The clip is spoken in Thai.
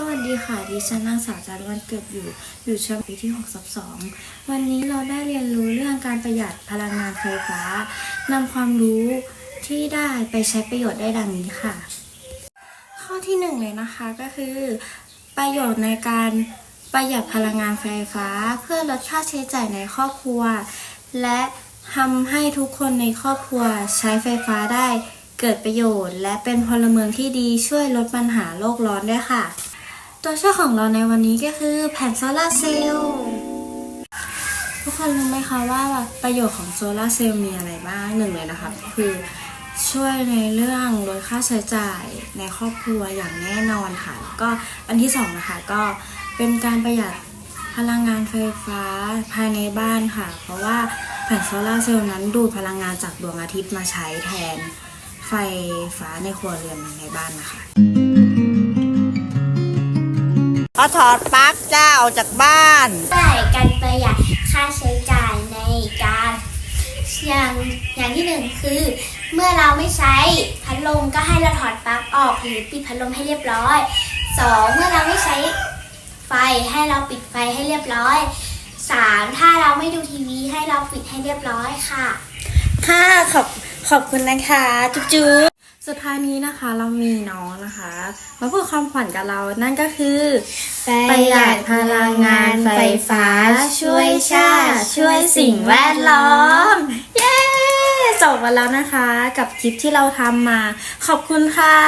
สวัสดีค่ะ ดิฉันนางสาวจันทร์วันเกิดอยู่ อยู่ชั้นปีที่6ทับ2วันนี้เราได้เรียนรู้เรื่องการประหยัดพลังงานไฟฟ้านำความรู้ที่ได้ไปใช้ประโยชน์ได้ดังนี้ค่ะ ข้อที่หนึ่งเลยนะคะก็คือ ประโยชน์ในการประหยัดพลังงานไฟฟ้า เพื่อลดค่าใช้จ่ายในครอบครัว และทำให้ทุกคนในครอบครัวใช้ไฟฟ้าได้เกิดประโยชน์และเป็นพลเมืองที่ดีช่วยลดปัญหาโลกร้อนด้วยค่ะ ตัวช่วยของเราในวันนี้ก็คือแผ่นโซลาร์เซลล์ทุกคนรู้ไหมคะว่าประโยชน์ของโซลาร์เซลล์มีอะไรบ้างหนึ่งเลยนะคะคือช่วยในเรื่องลดค่าใช้จ่ายในครอบครัวอย่างแน่นอนค่ะแล้วก็อันที่สองนะคะก็เป็นการประหยัดพลังงานไฟฟ้าภายในบ้านค่ะ เพราะว่าแผ่นโซลาร์เซลล์นั้นดูดพลังงานจากดวงอาทิตย์มาใช้แทนไฟฟ้าในครัวเรือนในบ้านนะคะ เอาถอดปลั๊กจ้าออกจากบ้านได้การประหยัดค่าใช้จ่ายในการอย่างอย่างที่หนึ่งคือ เมื่อเราไม่ใช้พัดลมก็ให้เราถอดปลั๊กออกหรือปิดพัดลมให้เรียบร้อยสองเมื่อเราไม่ใช้ไฟให้เราปิดไฟให้เรียบร้อยสามถ้าเราไม่ดูทีวีให้เราปิดให้เรียบร้อยค่ะ ค่ะขอบขอบคุณนะคะ จุ๊บจุ๊บ สุดท้ายนี้นะคะเรามีน้องนะคะมาพูดความขวัญกับเรานั่นก็คือประหยัดพลังงานไฟฟ้า ช่วยชาติช่วยสิ่งแวดล้อม เย้จบมาแล้วนะคะ กับคลิปที่เราทำมา ขอบคุณค่ะ